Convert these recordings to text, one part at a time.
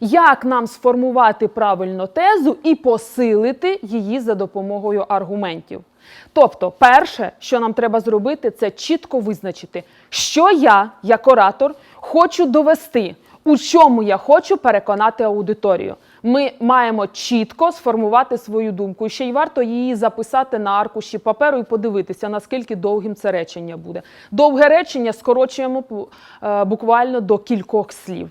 як нам сформувати правильно тезу і посилити її за допомогою аргументів. Тобто, перше, що нам треба зробити, це чітко визначити, що я, як оратор, хочу довести, у чому я хочу переконати аудиторію. Ми маємо чітко сформувати свою думку. Ще й варто її записати на аркуші паперу і подивитися, наскільки довгим це речення буде. Довге речення скорочуємо е, буквально до кількох слів.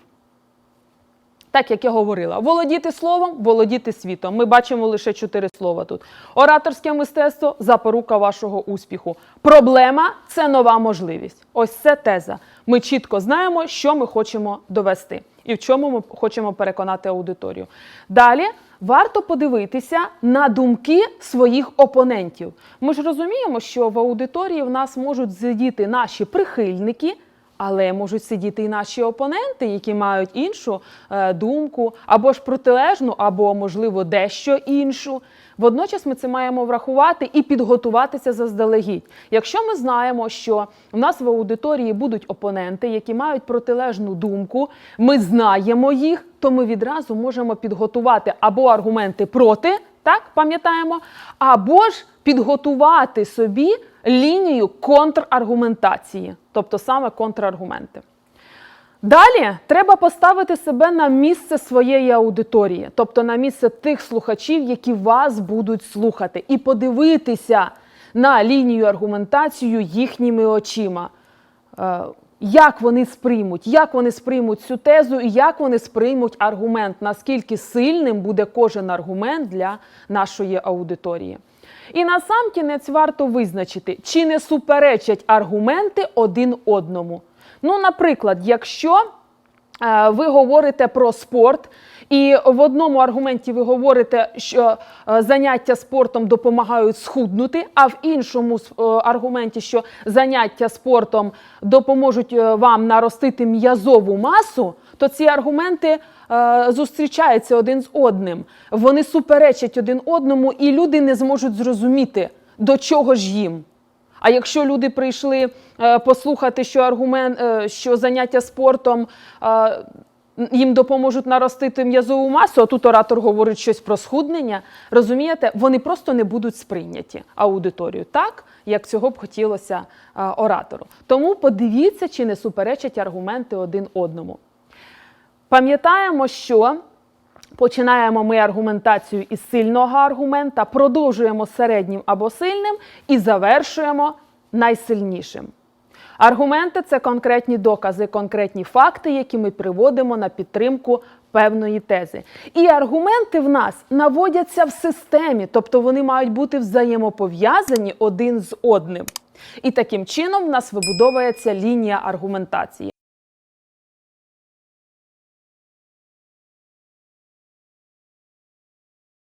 Так як я говорила, володіти словом, володіти світом. Ми бачимо лише чотири слова тут. Ораторське мистецтво запорука вашого успіху. Проблема це нова можливість. Ось це теза. Ми чітко знаємо, що ми хочемо довести і в чому ми хочемо переконати аудиторію. Далі варто подивитися на думки своїх опонентів. Ми ж розуміємо, що в аудиторії в нас можуть сидіти наші прихильники. Але можуть сидіти і наші опоненти, які мають іншу е, думку, або ж протилежну, або, можливо, дещо іншу. Водночас ми це маємо врахувати і підготуватися заздалегідь. Якщо ми знаємо, що в нас в аудиторії будуть опоненти, які мають протилежну думку, ми знаємо їх, то ми відразу можемо підготувати або аргументи проти, так пам'ятаємо, або ж підготувати собі лінію контраргументації, тобто саме контраргументи. Далі треба поставити себе на місце своєї аудиторії, тобто на місце тих слухачів, які вас будуть слухати, і подивитися на лінію аргументацію їхніми очима. Як вони сприймуть, як вони сприймуть цю тезу і як вони сприймуть аргумент, наскільки сильним буде кожен аргумент для нашої аудиторії. І на сам кінець варто визначити, чи не суперечать аргументи один одному. Ну, наприклад, якщо е, ви говорите про спорт, і в одному аргументі ви говорите, що е, заняття спортом допомагають схуднути, а в іншому е, аргументі, що заняття спортом допоможуть е, вам наростити м'язову масу, то ці аргументи зустрічаються один з одним. Вони суперечать один одному, і люди не зможуть зрозуміти, до чого ж їм. А якщо люди прийшли послухати, що аргумент, що заняття спортом їм допоможуть наростити м'язову масу, а тут оратор говорить щось про схуднення, розумієте, вони просто не будуть сприйняті аудиторією так, як цього б хотілося е, оратору. Тому подивіться, чи не суперечать аргументи один одному. Пам'ятаємо, що починаємо ми аргументацію із сильного аргумента, продовжуємо середнім або сильним і завершуємо найсильнішим. Аргументи це конкретні докази, конкретні факти, які ми приводимо на підтримку певної тези. І аргументи в нас наводяться в системі, тобто вони мають бути взаємопов'язані один з одним. І таким чином в нас вибудовується лінія аргументації.